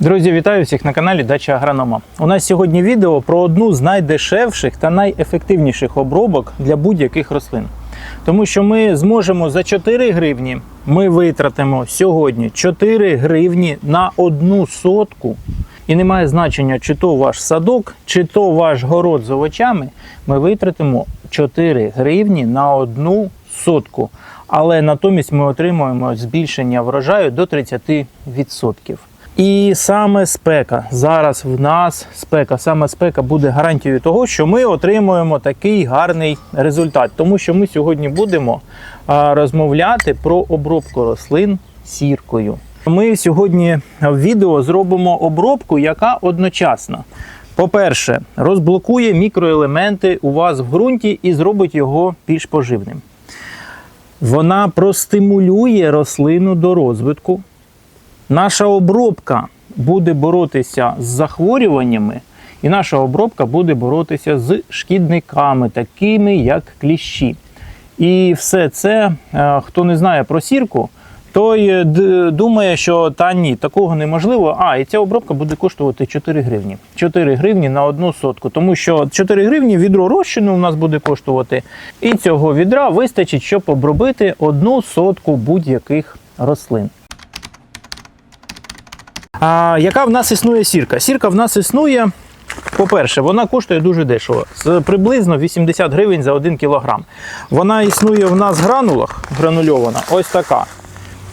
Друзі, вітаю всіх на каналі Дача Агронома. У нас сьогодні відео про одну з найдешевших та найефективніших обробок для будь-яких рослин. Тому що ми зможемо за 4 гривні ми витратимо сьогодні 4 гривні на одну сотку. І немає значення, чи то ваш садок, чи то ваш город з овочами. Ми витратимо 4 гривні на одну сотку. Але натомість ми отримуємо збільшення врожаю до 30%. І саме спека. Зараз в нас спека. Саме спека буде гарантією того, що ми отримуємо такий гарний результат. Тому що ми сьогодні будемо розмовляти про обробку рослин сіркою. Ми сьогодні в відео зробимо обробку, яка одночасно. По-перше, розблокує мікроелементи у вас в ґрунті і зробить його більш поживним. Вона простимулює рослину до розвитку. Наша обробка буде боротися з захворюваннями, і наша обробка буде боротися з шкідниками, такими як кліщі. І все це, е, хто не знає про сірку, той е, думає, що та ні, такого неможливо. А, і ця обробка буде коштувати 4 гривні. 4 гривні на одну сотку. Тому що 4 гривні відро розчину у нас буде коштувати. І цього відра вистачить, щоб обробити одну сотку будь-яких рослин. А яка в нас існує сірка? Сірка в нас існує. По-перше, вона коштує дуже дешево, приблизно 80 гривень за 1 кілограм. Вона існує в нас в гранулах, гранульована, ось така.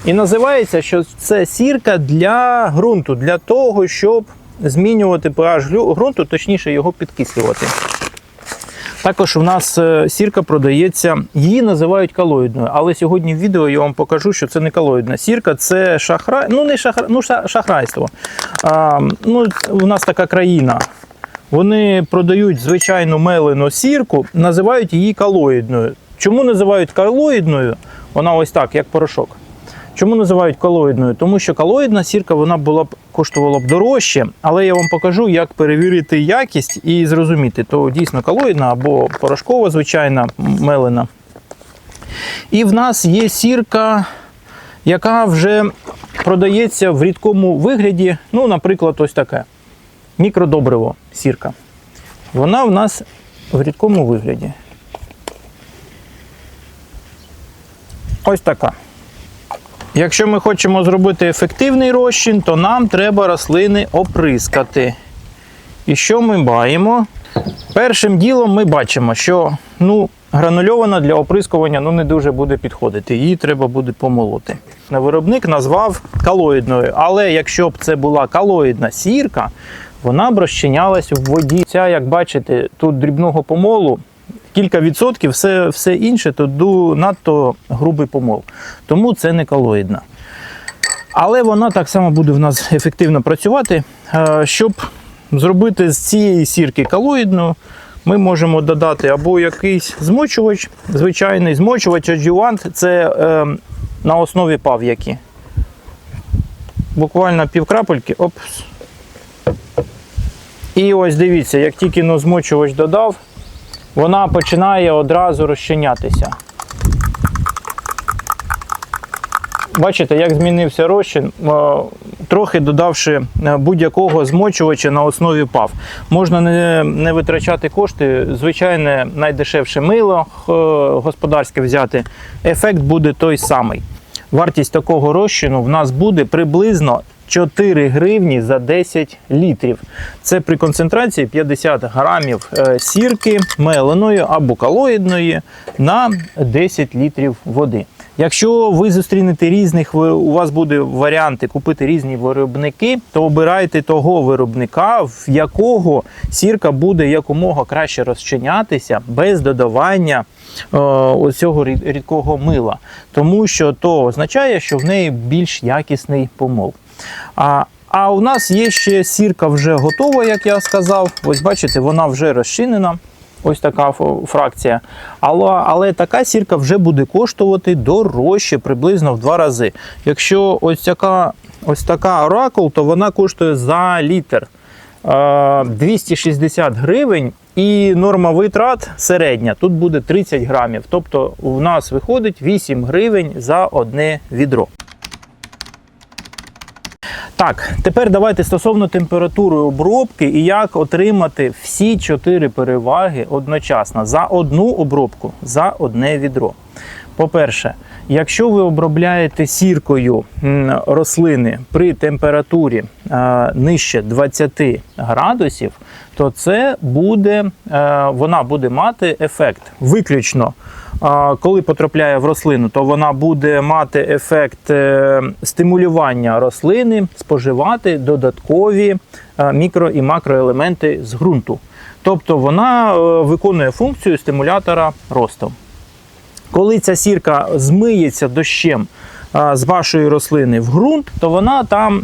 І називається, що це сірка для ґрунту, для того, щоб змінювати pH ґрунту, точніше його підкислювати. Також в нас е, сірка продається, її називають калоїдною, але сьогодні в відео я вам покажу, що це не калоїдна сірка, це шахрай, ну не шахра, ну, ша- шахрайство. А, ну, у нас така країна. Вони продають звичайну мелену сірку, називають її калоїдною. Чому називають калоїдною? Вона ось так, як порошок. Чому називають калоїдною? Тому що калоїдна сірка вона була б коштувала б дорожче, але я вам покажу, як перевірити якість і зрозуміти, то дійсно калоїдна або порошкова, звичайна мелена. І в нас є сірка, яка вже продається в рідкому вигляді. Ну, наприклад, ось таке. Мікродобриво сірка. Вона в нас в рідкому вигляді. Ось така. Якщо ми хочемо зробити ефективний розчин, то нам треба рослини оприскати. І що ми маємо? Першим ділом ми бачимо, що ну, гранульована для оприскування ну, не дуже буде підходити. Її треба буде помолоти. Виробник назвав калоїдною, але якщо б це була калоїдна сірка, вона б розчинялась в воді. Ця, як бачите, тут дрібного помолу кілька відсотків, все, все інше то ду- надто грубий помол. Тому це не калоїдна. Але вона так само буде в нас ефективно працювати. Е, Щоб зробити з цієї сірки калоїдну, ми можемо додати або якийсь змочувач, звичайний змочувач, адювант, це е, на основі пав'яки. Буквально пів крапельки. Опс. І ось дивіться, як тільки ну, змочувач додав, вона починає одразу розчинятися. Бачите, як змінився розчин, е, трохи додавши е, будь-якого змочувача на основі пав. Можна не, не витрачати кошти, звичайне найдешевше мило е, господарське взяти. Ефект буде той самий. Вартість такого розчину в нас буде приблизно 4 гривні за 10 літрів. Це при концентрації 50 грамів е, сірки меленої або калоїдної на 10 літрів води. Якщо ви зустрінете різних, у вас буде варіанти купити різні виробники, то обирайте того виробника, в якого сірка буде якомога краще розчинятися без додавання е, оцього рідкого мила. Тому що то означає, що в неї більш якісний помол. А, а у нас є ще сірка вже готова, як я сказав. Ось бачите, вона вже розчинена. Ось така фракція. Але, але така сірка вже буде коштувати дорожче приблизно в два рази. Якщо ось така, ось така оракул, то вона коштує за літр е, 260 гривень. І норма витрат середня. Тут буде 30 грамів. Тобто у нас виходить 8 гривень за одне відро. Так, тепер давайте стосовно температури обробки і як отримати всі чотири переваги одночасно за одну обробку, за одне відро. По-перше, якщо ви обробляєте сіркою рослини при температурі е, нижче 20 градусів, то це буде, е, вона буде мати ефект виключно. Коли потрапляє в рослину, то вона буде мати ефект е, стимулювання рослини, споживати додаткові е, мікро і макроелементи з ґрунту. Тобто вона е, виконує функцію стимулятора росту. Коли ця сірка змиється дощем з вашої рослини в ґрунт, то вона там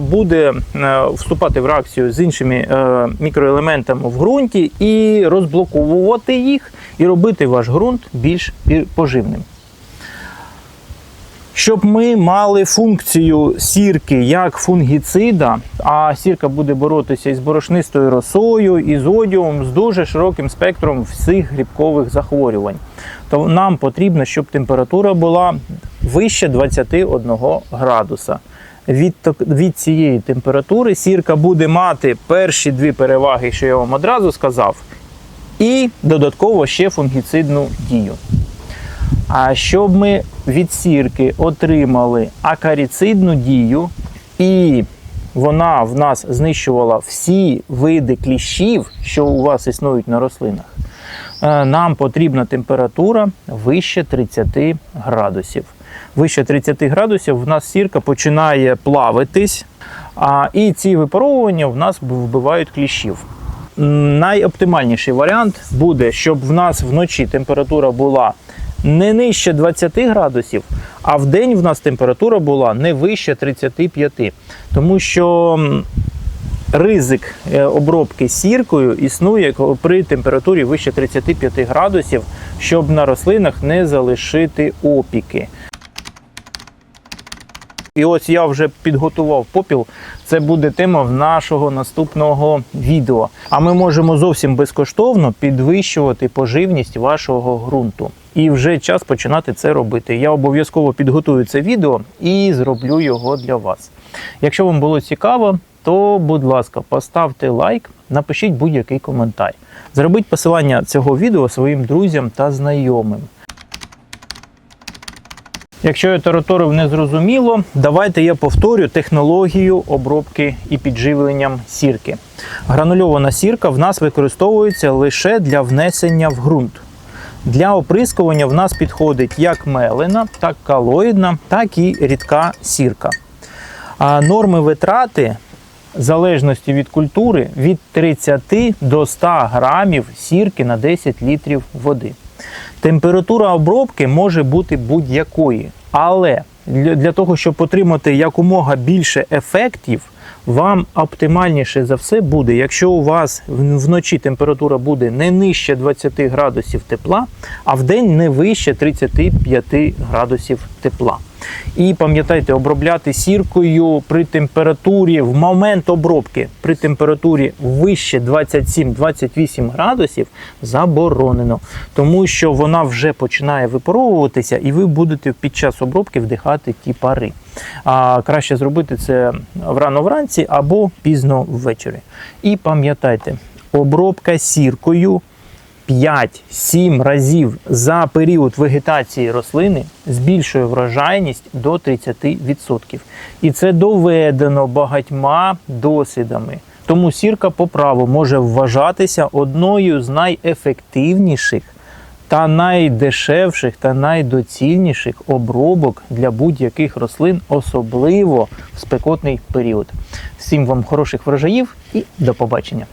буде е, вступати в реакцію з іншими е, мікроелементами в ґрунті і розблоковувати їх, і робити ваш ґрунт більш поживним. Щоб ми мали функцію сірки як фунгіцида, а сірка буде боротися із борошнистою росою, із одіумом, з дуже широким спектром всіх грибкових захворювань, то нам потрібно, щоб температура була вище 21 градуса. Від, від цієї температури сірка буде мати перші дві переваги, що я вам одразу сказав, і додатково ще фунгіцидну дію. А щоб ми від сірки отримали акаріцидну дію, і вона в нас знищувала всі види кліщів, що у вас існують на рослинах, е, нам потрібна температура вище 30 градусів. Вище 30 градусів в нас сірка починає плавитись, а, і ці випаровування в нас вбивають кліщів. Найоптимальніший варіант буде, щоб в нас вночі температура була не нижче 20 градусів, а в день в нас температура була не вище 35. Тому що ризик е, обробки сіркою існує при температурі вище 35 градусів, щоб на рослинах не залишити опіки. І ось я вже підготував попіл. Це буде тема в нашого наступного відео. А ми можемо зовсім безкоштовно підвищувати поживність вашого ґрунту. І вже час починати це робити. Я обов'язково підготую це відео і зроблю його для вас. Якщо вам було цікаво, то будь ласка, поставте лайк, напишіть будь-який коментар. Зробіть посилання цього відео своїм друзям та знайомим. Якщо я тараторив незрозуміло, давайте я повторю технологію обробки і підживленням сірки. Гранульована сірка в нас використовується лише для внесення в ґрунт. Для оприскування в нас підходить як мелена, так калоїдна, так і рідка сірка. А норми витрати в залежності від культури від 30 до 100 грамів сірки на 10 літрів води. Температура обробки може бути будь-якої, але для, того, щоб отримати якомога більше ефектів, вам оптимальніше за все буде, якщо у вас вночі температура буде не нижче 20 градусів тепла, а в день не вище 35 градусів тепла. І пам'ятайте, обробляти сіркою при температурі в момент обробки при температурі вище 27-28 градусів заборонено, тому що вона вже починає випаровуватися, і ви будете під час обробки вдихати ті пари. А краще зробити це рано вранці або пізно ввечері. І пам'ятайте, обробка сіркою 5-7 разів за період вегетації рослини збільшує врожайність до 30%. І це доведено багатьма дослідами. Тому сірка по праву може вважатися одною з найефективніших та найдешевших та найдоцільніших обробок для будь-яких рослин, особливо в спекотний період. Всім вам хороших врожаїв і до побачення!